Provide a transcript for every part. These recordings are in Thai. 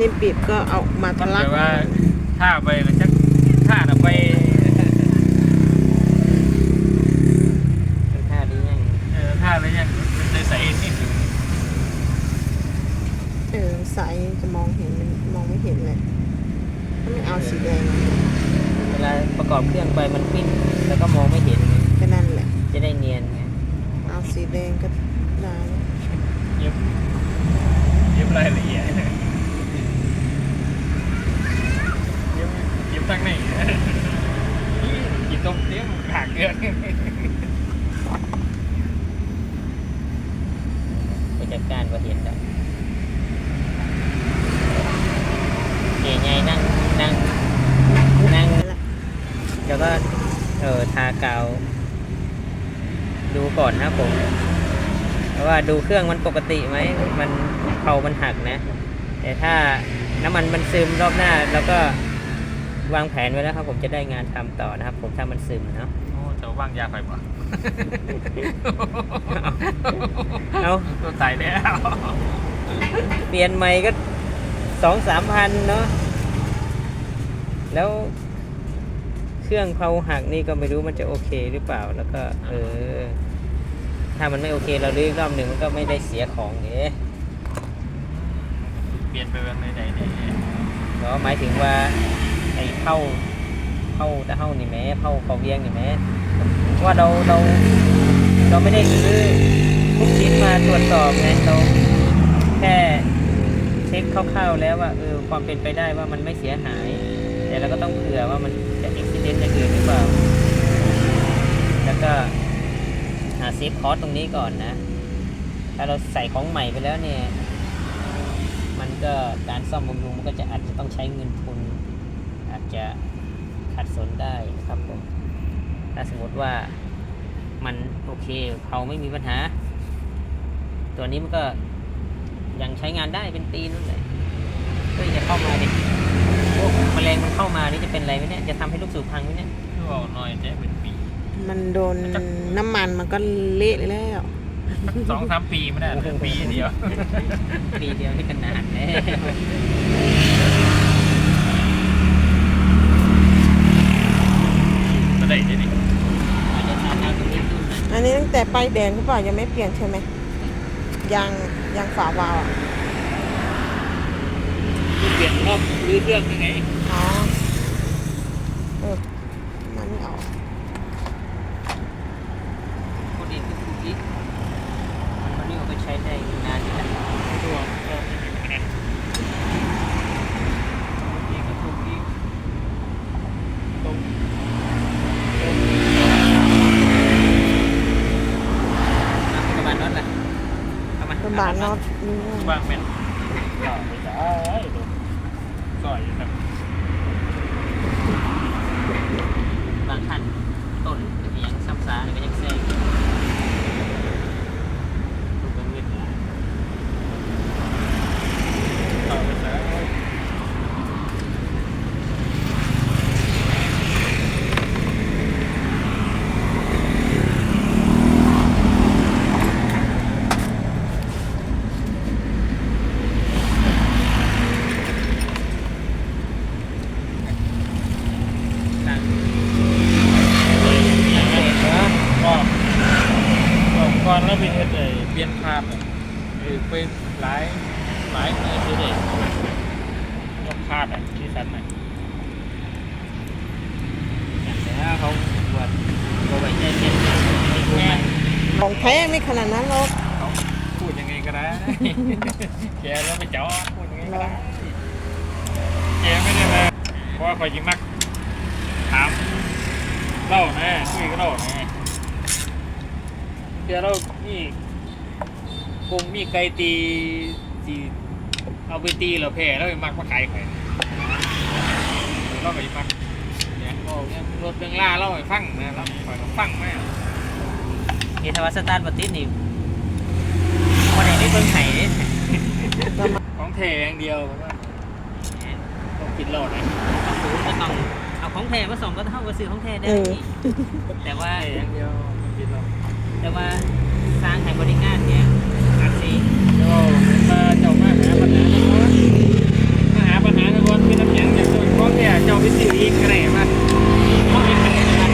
นี้บีบก็เอามาทะมันลัแปกลว่าถ้าไปแล้วจักถ้าน่ะไปเป็นท่าดียังเออถ้าแล้วยังใส่ๆนิดหนึงเออใสจะมองเห็นมันมองไม่เห็นเลยถ้าไม่เอาสีแดงเวลาประกอบเครื่องไปมันปิ้นแล้วก็มองไม่เห็นไงก็นั่นแหละจะได้เนียนไงเอาสีแดงก็ได้แล้ว เย็บเย็บรายละเอียดเย็บเย็บตั้งไห นกินต้มเตี้ยมหักเกลือไปจัดการว่าเห็นแล้วเก๋ไงนั่งนั่งนั่งนั่นแล้วก็เออทากาว ดูก่อนนะผมว่าดูเครื่องมันปกติไหมมันเผามันหักนะ แต่ถ้าน้ำมันมันซึมรอบหน้าแล้วก็ วางแผนไว้แล้วครับ ผมจะได้งานทำต่อนะครับ ผมถ้ามันซึมเนาะโอ้จะว่างยาไปบ่เอาตัวตายแล้ว เปลี่ยนใหม่ก็สองสามพันเนาะแล้วเครื่องเผาหักนี่ก็ไม่รู้มันจะโอเคหรือเปล่าแล้วก็เออ ถ้ามันไม่โอเคเราลื้ออีกรอบหนึ่งมันก็ไม่ได้เสียของเอ๊ะเปลี่ยนไปเรื่องใดๆเนี่ยเพราะหมายถึงว่า ไอ้เข้าเข้าแต่เข้านี่แม้เข้าเขาเวียงนี่แม้ว่าเราเราเราไม่ได้ซื้อทุกชิ้นมาตรวจสอบไงเราแค่เช็คคร่าวๆแล้วว่าเออความเป็นไปได้ว่ามันไม่เสียหาย แต่เราก็ต้องเผื่อว่ามันจะอุบิเหตุอย่างอื่นหรือเปล่า แล้วก็หาเซฟคอสตรงนี้ก่อนนะถ้าเราใส่ของใหม่ไปแล้วเนี่ย มันก็การซ่อมบำรุงมันก็จะอาจจะต้องใช้เงินทุน อาจจะขัดสนได้นะครับผมถ้าสมมติว่ามันโอเคเขาไม่มีปัญหา ตัวนี้มันก็ยังใช้งานได้เป็นปีนั่นเลยก็จะเข้ามาดิโอ้แมลงมันเข้ามานี่จะเป็นอะไรไหมเนี่ยจะทำให้ลูกสูบพังไหมเนี่ยคือว่าน้อยจะเป็นปีมันโดนน้ำมันมันก็เละแล้วสองสามปีไม่ได้นะปีเดียว ปีเดียวนี่ขนาดเลย ไม่ได้เลยนี่ อาจจะทานน้ำตรงนี้ดูหน่อย อันนี้ตั้ง แต่ป้ายแดงหรือเปล่ายังไม่เปลี่ยนใช่ไหมยางยางฝาวาล์วอะเปลี่ยนรอบรื้อเครื่องยังไง อ๋อเออมันไม่ออก คนเองก็คือคิดมันนี่เอาไปใช้ได้นานอยู่แล้ว ตัวก็ไม่มีคะแนนนี่ก็ถูกอีกตรง ประมาณนั้นแหละ ประมาณเป็นบาทน็อตนี่บ้างแม่นต่อไปจ้าไอ้ดูซอยครับ บางคันต้นยังซับซ้าหรือก็ยังแซงลูกเป็นเวทหลาย ต่อไปจ้า ต่าง อย่างนั้นนะ ก็ก็ก่อนแล้วเป็นเฮ็ดไอ้เปลี่ยนภาพเนี่ยคือเป็นหลายหลายมือถือเด็ยกคาดอะที่สันน่ะแล้วเขาบวชบวชใจเย็นไม่รู้มันของแท้ไม่ขนาดนั้นหรอกเขาพูดยังไงก็ได้ แกแล้วไปเจาะพูดยังไงก็ได้แกไม่ได้มาเพราะว่าคอยยิงมัก ถามเล่านะคุยก็เล่านะเดี๋ยวเรานี่คงมีไก่ตีตีเอาไปตีเราแพ้แล้วไปมักมาขายใครเราไปมักเนี่ยบอกเนี่ยรถเรื่องล่าเล่าให้ฟังนะเราคอยเราฟังไหมเฮทวัสตาร์บัติสนี่วันไหนได้เบิ่งไห้เนี่ยของแทอย่างเดียวผมว่าต้องปิดโหลดนะสูงก็ต้อง เอของแท้มาสองก็เท่ากับซื้อของแท้ได้ เอแต่ว่าอย่างเดียวแต่ว่าสร้างแห่งบริการเนี่ยอาจสิโอ้มาเจ้ามาหาปัญหาทุกคนมาหาปัญหาทุกคนเป็นน้ำแข็งจากส่วนพวกเนี่ยเจ้าพิสิทธิ์อีกแกร่มาเพราะเป็นแกร่ม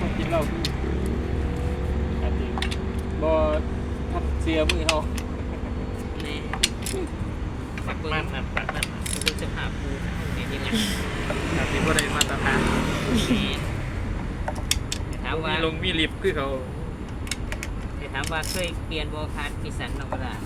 ต้องกินเหาพี่อาจสิบ่ทเสียมือเขา ปักมันนั่นปักนั่นดูสภาพภูเขาเนี่ยยังไงแบบนี้ก็ได้มาตรฐานแต่ถามว่ามีลงมีลิฟต์คือเขาแต่ถามว่าเคยเปลี่ยนโบคัสนิสสันนอกกระดาษ